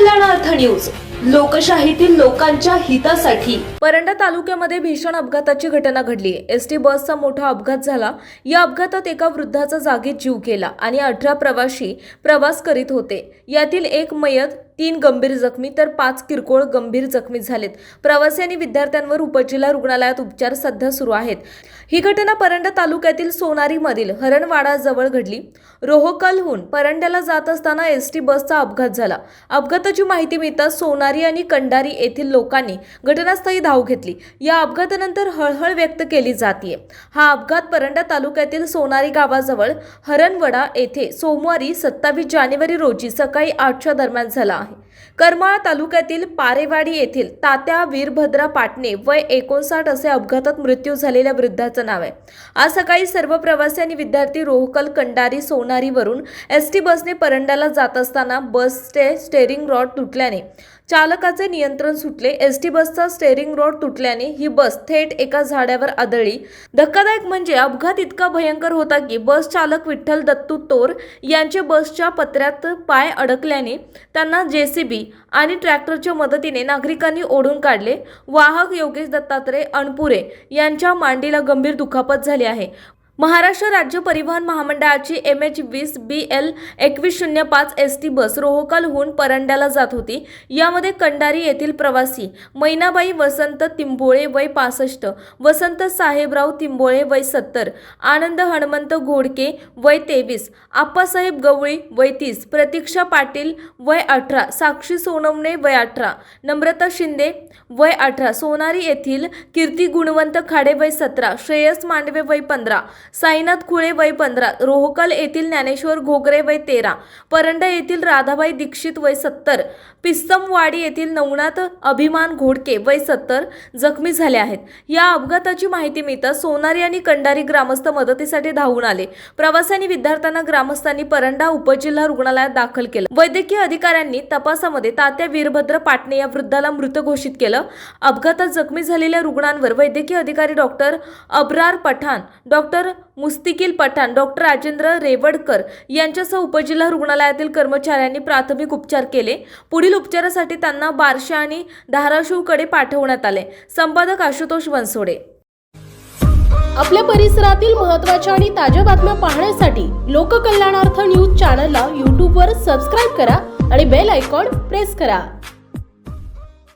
News. लोकशाहीतील लोकांच्या हितासाठी. परंडा तालुक्यामध्ये भीषण अपघाताची घटना घडली. एस टी बसचा मोठा अपघात झाला. या अपघातात एका वृद्धाचा जागीच जीव गेला आणि अठरा प्रवासी प्रवास करीत होते. यातील एक मयत तीन गंभीर जखमी तर पाच किरकोळ गंभीर जखमी झालेत. प्रवासी आणि विद्यार्थ्यांवर उपजिल्हा रुग्णालयात उपचार सध्या सुरू आहेत. ही घटना परंडा तालुक्यातील सोनारीमधील हरणवाडाजवळ घडली. रोहकलहून परंड्याला जात असताना एस टी बसचा अपघात झाला. अपघाताची माहिती मिळताच सोनारी आणि कंडारी येथील लोकांनी घटनास्थळी धाव घेतली. या अपघातानंतर हळहळ व्यक्त केली जाते हा अपघात परंडा तालुक्यातील सोनारी गावाजवळ हरणवडा येथे सोमवारी सत्तावीस जानेवारी रोजी सकाळी आठच्या दरम्यान झाला. आहे करमाळा तालुक्यातील पारेवाडी येथील तात्या वीरभद्रा पाटणे वय एकोणसाठ असे अपघातात मृत्यू झालेल्या वृद्धाचं नाव आहे. आज सकाळी सर्व प्रवासी आणि विद्यार्थी रोहकल कंडारी सोनारीवरून एस टी बसने परंड्याला जात असताना बसचे स्टेअरिंग रॉड तुटल्याने चालकाचे नियंत्रण सुटले. एस टी बसचा स्टेअरिंग रॉड तुटल्याने ही बस थेट एका झाडावर आदळली. धक्कादायक म्हणजे अपघात इतका भयंकर होता की बस चालक विठ्ठल दत्तू तोर यांचे बसच्या पत्र्यात पाय अडकल्याने त्यांना जेसीबी आणि ट्रॅक्टरच्या मदतीने नागरिकांनी ओढून काढले. वाहक योगेश दत्तात्रय अणपुरे यांच्या मांडीला गंभीर दुखापत झाली आहे. महाराष्ट्र राज्य परिवहन महामंडळाची एम एच वीस बी एल एकवीस शून्य पाच एस टी बस रोहकलहून परंड्याला जात होती. यामध्ये कंडारी येथील प्रवासी मैनाबाई वसंत तिंबोळे वय पासष्ट वसंत साहेबराव तिंबोळे वय सत्तर आनंद हनुमंत घोडके वय तेवीस आप्पासाहेब गवळी वय तीस प्रतीक्षा पाटील वय अठरा साक्षी सोनवणे वय अठरा नम्रता शिंदे वय अठरा सोनारी येथील कीर्ती गुणवंत खाडे वय सतरा श्रेयस मांडवे वय पंधरा साईनाथ खुळे वय पंधरा रोहकल येथील ज्ञानेश्वर घोगरे वय तेरा परंडा येथील राधाबाई दीक्षित वय सत्तर पिस्तमवाडी येथील नवनाथ अभिमान घोडके वय सत्तर जखमी झाले आहेत. या अपघाताची माहिती मिळताच सोनारी आणि कंडारी ग्रामस्थ मदतीसाठी धावून आले. प्रवासी विद्यार्थ्यांना ग्रामस्थांनी परंडा उपजिल्हा रुग्णालयात दाखल केलं. वैद्यकीय अधिकाऱ्यांनी तपासामध्ये तात्या वीरभद्र पाटणे या वृद्धाला मृत घोषित केलं. अपघातात जखमी झालेल्या रुग्णांवर वैद्यकीय अधिकारी doctor Abrar Pathan doctor Mustikil Pathan doctor Rajendra Revadkar यांच्यासह उपजिल्हा रुग्णालयातील कर्मचाऱ्यांनी प्राथमिक उपचार केले. पुढील उपचारासाठी त्यांना बारशा आणि धाराशिवकडे पाठवण्यात आले. संपादक आशुतोष बनसोडे आपल्या परिसरातील महत्त्वाच्या आणि ताज्या बातम्या पाहण्यासाठी लोककल्याणार्थ न्यूज चॅनलला यूट्यूबवर सबस्क्राईब करा आणि बेल आयकॉन प्रेस करा.